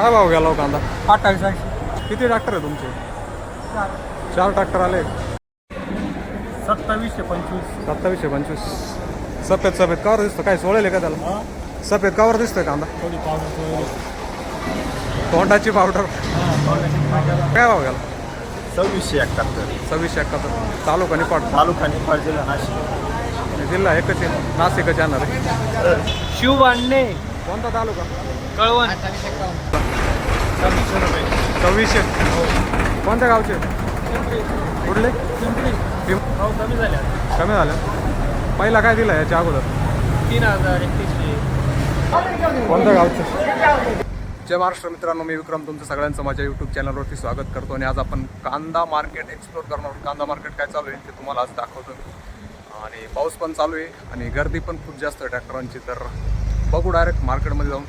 काय भाव गेला हो कांदा? अठ्ठावीस ऐंशी. किती ट्रॅक्टर आहे तुमचे? चार. ट्रॅक्टर आले. सत्तावीसशे पंचवीस. सत्तावीसशे पंचवीस. सफेद सफेद कावर दिसतो काय सोळेल का त्याला? सफेद कावर दिसतोय कांदा. थोडी पावडर तोंडाची पावडर काय भाव गेला? सव्वीसशे एकाहत्तर. सव्वीसशे एकाहत्तर. तालुका निपाट तालुका निफाड जिल्हा नाशिक. जिल्हा एकच आहे. नाशिकच येणार आहे. शिवबांडे कोणता तालुका? कळवण. सव्वीसशे. कोणत्या गावचे? कुठले? हो कमी झाल्या कमी झालं. पहिला काय दिला याच्या अगोदर? तीन हजार एकतीसशे. कोणत्या गावचं? जय महाराष्ट्र मित्रांनो मी विक्रम. तुमचं सगळ्यांचं माझ्या यूट्यूब चॅनलवरती स्वागत करतो आणि आज आपण कांदा मार्केट एक्सप्लोर करणार आहोत. कांदा मार्केट काय चालू आहे ते तुम्हाला आज दाखवतो मी. आणि पाऊस पण चालू आहे आणि गर्दी पण खूप जास्त आहे ट्रॅक्टरांची. तर बघू डायरेक्ट मार्केटमध्ये जाऊन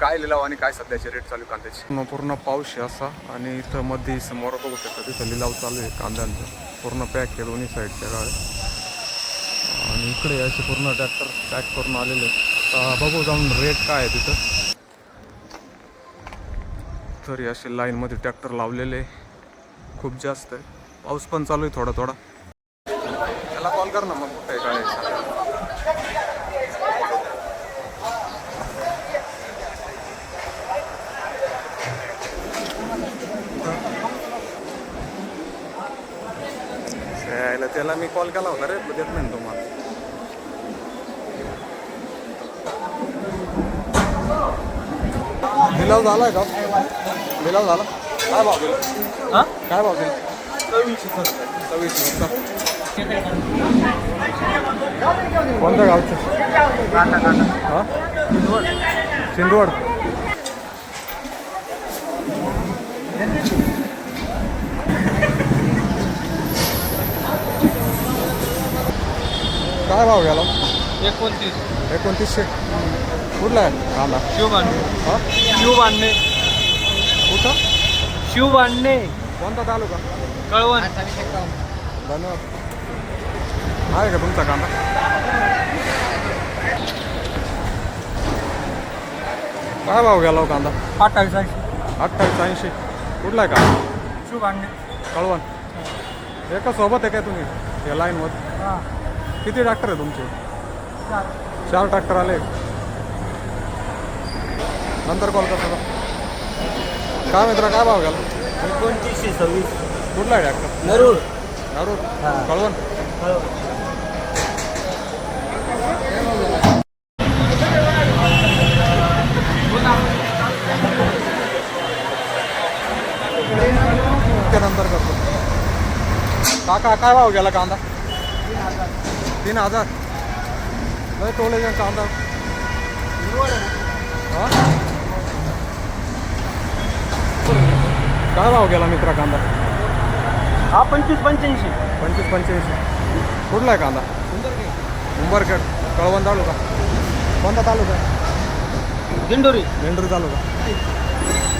काय लिलाव आणि काय सध्याचे रेट चालू आहे कांद्याचे? पूर्ण- पूर्ण पाऊस आहे असा आणि इथं मध्ये समोर बघू शकता तिथं लिलाव चालू आहे कांद्यांचा. पूर्ण पॅक आहे दोन्ही साईडच्या गाड्या. आणि इकडे असे पूर्ण ट्रॅक्टर पॅक करून आलेले बघू जाऊन रेट काय आहे तिथं. तरी असे लाईनमध्ये ट्रॅक्टर लावलेले. खूप जास्त आहे. पाऊस पण चालू आहे थोडा थोडा. त्याला कॉल कर ना मग कुठे काय त्याला मी कॉल केला होता रे देत नाही तुम्हाला. लिलाव झालाय का? लिलाव झाला? काय भाव दिला हा? काय भाव दिला सव्वीसशे कोणत्या गावचं? हा? सिंदवड काय भाव गेला? एकोणतीस. एकोणतीसशे. कुठला आहे? कांदा. शिवबांडे. हा? शिवबांडे. कुठं? शिवबांडे. कोणता तालुका? कळवण. धन्यवाद. आहे का तुमचा कांदा? काय भाव गेला हो कांदा? अठ्ठावीस ऐंशी अठ्ठावीस ऐंशी कुठला आहे का शिवबांडे. कळवण. एका सोबत आहे काय तुम्ही? या लाईनवर हां. किती ट्रॅक्टर आहे तुमचे? चार चार ट्रॅक्टर आले. नंतर कॉल करतो का? काय मित्रा काय भाव गेला एकोणतीसशे सव्वीस. कुठला आहे ट्रॅक्टर नरूर नारूर हां. कळवण. त्यानंतर करतो. काका काय भाव गेला कांदा? तीन हजार। लय टोले का कांदा हा? काय भाव गेला मित्रा कांदा हा पंचवीस पंच्याऐंशी पंचवीस पंच्याऐंशी कुठला आहे कांदा उंबरखेड कळवण तालुका। कोणता तालुका? दिंडोरी। मेंढरी तालुका।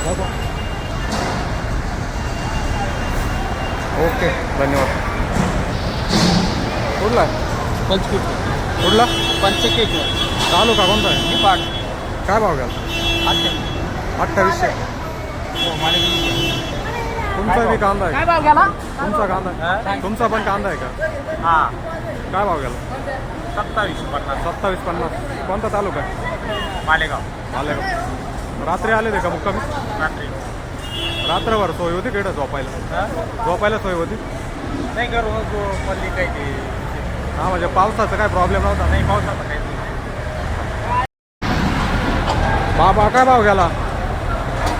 नको. ओके धन्यवाद। कुठला आहे? पंचकुट. कुठला? पंचकेक तालुका कोणता आहे? निपाट काय भाव गेला अठ्ठावीसशे. तुमचा बी कांदा आहे. काय भाव गेला? तुमचा कांदा आहे. तुमचा पण कांदा आहे का? हां. काय भाव गेला? सत्तावीस पन्नास. सत्तावीस पन्नास. कोणता तालुका आहे? मालेगाव. आले रात्री आले ते का मुक्कामी? रात्री. रात्रभर सोय होती का इकडं झोपायला? झोपायला सोय होती? नाही करू पल्ली काही ते हा म्हणजे पावसाचा काय प्रॉब्लेम नव्हता. नाही पावसाचा काही बाबा काय भाव गेला?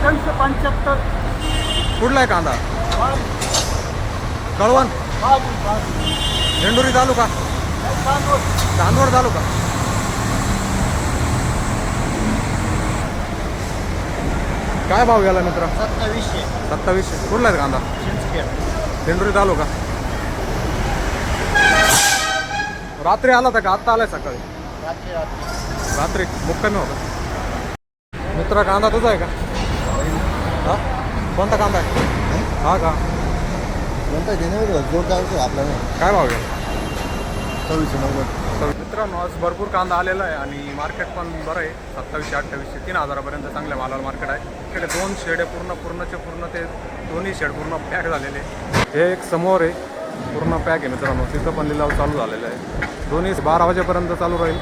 दोनशे पंच्याहत्तर. कुठला आहे कांदा? कळवण? झेंडुरी तालुका? चांदवड तालुका? काय भाव गेला मित्र? सत्तावीसशे. सत्तावीसशे. कुठला आहे कांदा? झेंडुरी तालुका? रात्री आला होता का? आत्ता आलाय सकाळी. रात्री मुक्कामी होता. मित्र कांदा तुझा आहे का? हा? कोणता कांदा आहे? हा का? कोणता जोड काय आपल्याला काय भाव गेला सव्वीसशे नव्वद. तर मित्रांनो आज भरपूर कांदा आलेला आहे आणि मार्केट पण बरं आहे. सत्तावीसशे अठ्ठावीसशे तीन हजारापर्यंत चांगल्या मालाला मार्केट आहे. इकडे दोन शेड आहे पूर्ण पूर्णचे पूर्ण ते दोन्ही शेड पूर्ण पॅक झालेले. आहे. हे एक समोर आहे. पूर्ण पॅक आहे मित्रांनो. तिथं पण लिलाव चालू झालेला आहे. दोन्ही बारा वाजेपर्यंत चालू राहील.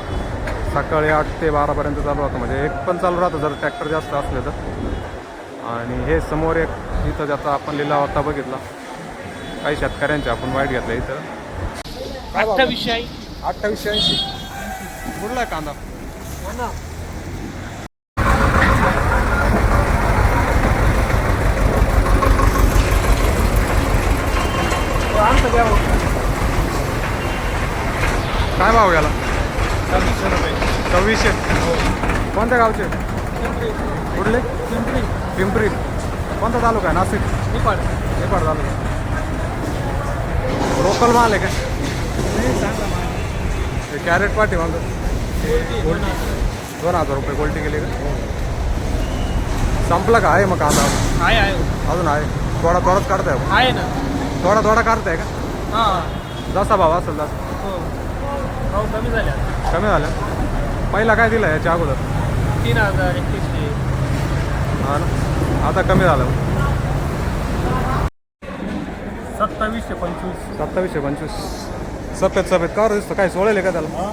सकाळी आठ ते बारापर्यंत चालू राहतं. म्हणजे एक पण चालू राहतं जर ट्रॅक्टर जास्त असले तर. आणि हे समोर एक इथं ज्याचा आपण लिलाव आता बघितला. काही शेतकऱ्यांचे आपण वाईट घेतलं इथं. अठ्ठावीसशे आहे अठ्ठावीसशे ऐंशी. कुठला काय भाव याला सव्वीसशे रुपये सव्वीसशे कोणत्या गावचे कुठले पिंपरी। कोणता तालुका आहे नाशिक निपाड तालुका। लोकल माल आहे काय? कॅरेट पाठी मग दोन हज़ार रुपये गोल्टी गेली का संपला का आहे मग कांदा आहे आहे अजून आहे थोडा थोडाच काढताय का? आहे ना। थोडा थोडा काढताय का? हां. जसा भाव असेल तसा. हो. कमी झाले आता. कमी झालं? पहिला काय दिला याच्या अगोदर? तीन हजार एकतीसशे. हा ना. आता कमी झालं. सत्तावीसशे पंचवीस. सत्तावीसशे पंचवीस. सफेद सफेद कावर दिसतं. काय सोळेल का त्याला?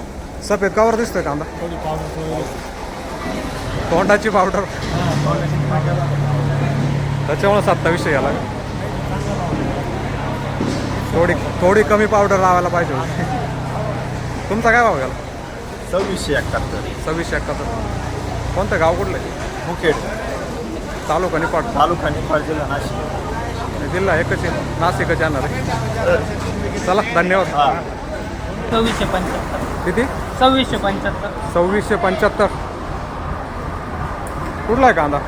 सफेद कावर दिसतोय कांदा. थोडी पावडर तोंडाची पावडर. त्याच्यामुळे सत्तावीसशे घ्याला थोडी थोडी कमी पावडर लावायला पाहिजे होती. तुमचा काय भाव घ्याला सव्वीसशे एकाहत्तर. सव्वीसशे एकाहत्तर. कोणतं गाव कुठलं आहे? मुखेड. तालुका निपाट तालुका निफाड जिल्हा नाशिक. जिल्हा एकच आहे. नाशिकच येणार आहे. चला धन्यवाद. हा. सव्वीसशे पंच्याहत्तर. किती? सव्वीसशे पंच्याहत्तर. सव्वीसशे पंच्याहत्तर. कुठला आहे कांदा?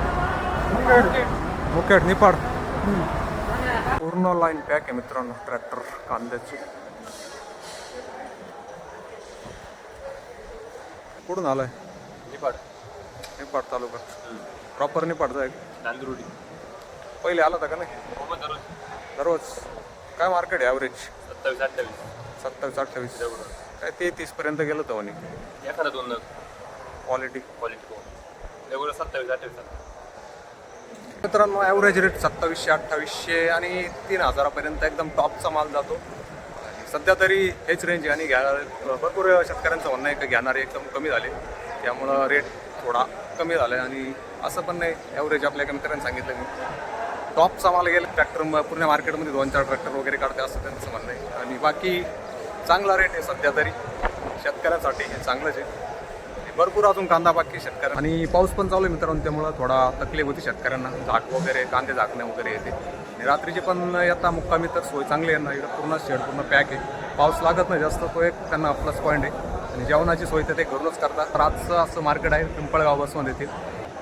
मुकेट निपाड पूर्ण लाईन पॅक आहे मित्रांनो ट्रॅक्टर कांद्याची. कुठून आलाय? निफाड. निपाड तालुका. प्रॉपर निपाडचा आहे नांदुर्डी. पहिले आला होता का नाही? दररोज. काय मार्केट आहे ॲव्हरेज सत्तावीस अठ्ठावीस. सत्तावीस अठ्ठावीस. काय ते तीसपर्यंत गेलं होतं म्हणे. एखादा दोन क्वालिटी क्वालिटी रेग्युलर सत्तावीस अठ्ठावीस. मित्रांनो ॲव्हरेज रेट सत्तावीसशे अठ्ठावीसशे आणि तीन हजारापर्यंत एकदम टॉपचा माल जातो. सध्या तरी हेच रेंज आहे आणि घ्या भरपूर शेतकऱ्यांचं म्हणणं आहे की घेणारे एकदम कमी झाले. त्यामुळं रेट थोडा कमी झाला आहे आणि असं पण नाही ॲव्हरेज आपल्या एका मित्रांनी सांगितलं मी टॉपचा माल गेला ट्रॅक्टर पूर्ण मार्केटमध्ये दोन चार ट्रॅक्टर वगैरे काढते असं त्यांचं म्हणणं आहे. आणि बाकी चांगला रेट आहे सध्या तरी. शेतकऱ्यांसाठी हे चांगलंच आहे. भरपूर अजून कांदा बाकी शेतकऱ्यांना. आणि पाऊस पण चालू आहे मित्रांनो त्यामुळं थोडा तकलीफ होती शेतकऱ्यांना. झाक वगैरे कांदे झाकणे वगैरे येते. आणि रात्रीचे पण येता मुक्कामी तर सोय चांगली आहे ना इकडं पूर्ण शेड पूर्ण पॅक आहे. पाऊस लागत नाही जास्त तो एक त्यांना प्लस पॉईंट आहे. आणि जेवणाची सोय तर ते घरूनच करतात. तर आजचं असं मार्केट आहे पिंपळगाव बसमध्ये येथील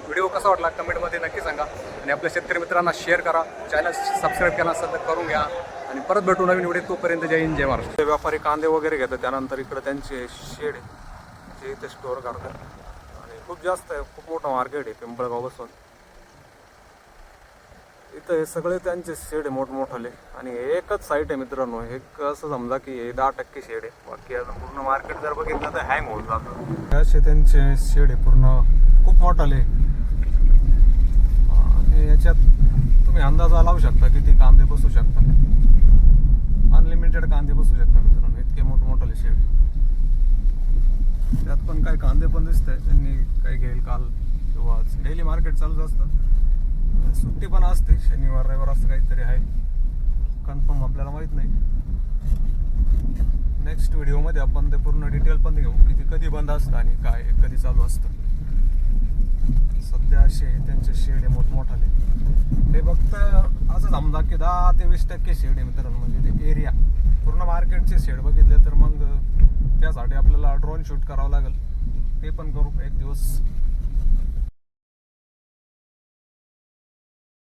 व्हिडिओ कसा वाटला कमेंटमध्ये नक्की सांगा. आणि आपल्या शेतकरी मित्रांना शेअर करा. चॅनल सबस्क्राईब केला असेल तर करून घ्या. आणि परत भेटू नवीन व्हिडिओ तोपर्यंत जय हिंद जय महाराष्ट्र. व्यापारी कांदे वगैरे घेतात त्यानंतर इकडे त्यांचे शेड आहे. ते इथे स्टोअर करतात. आणि खूप जास्त आहे खूप मोठं मार्केट आहे पिंपळगाव बसून इथं हे सगळे त्यांचे शेड आहे मोठमोठाले. आणि एकच साईट आहे मित्रांनो एक असं समजा की हे दहा टक्के शेड आहे. बाकी अजून पूर्ण मार्केट जर बघितलं तर हँग होऊन जातं. असे त्यांचे शेड आहे पूर्ण खूप मोठाले. आणि याच्यात तुम्ही अंदाजा लावू शकता किती कांदे बसू शकता अनलिमिटेड कांदे बसू शकता मित्रांनो इतके मोठमोठाले शेड त्यात पण काय कांदे पण दिसत आहे त्यांनी काय घेईल काल किंवा आज. डेली मार्केट चालूच असतं. सुट्टी पण असते. शनिवार रविवार असं काहीतरी आहे. कन्फर्म आपल्याला माहीत नाही. नेक्स्ट व्हिडिओमध्ये आपण ते पूर्ण डिटेल पण घेऊ. की ते कधी बंद असतं आणि काय कधी चालू असतं. सध्या असे त्यांचे शेड आहे मोठमोठाले ते फक्त असं समजा की दहा ते वीस टक्के शेड आहे मित्रांनो म्हणजे ते एरिया पूर्ण मार्केटचे शेड बघितले तर मग त्यासाठी आपल्याला ड्रोन शूट करावं लागेल. ते पण करू एक दिवस.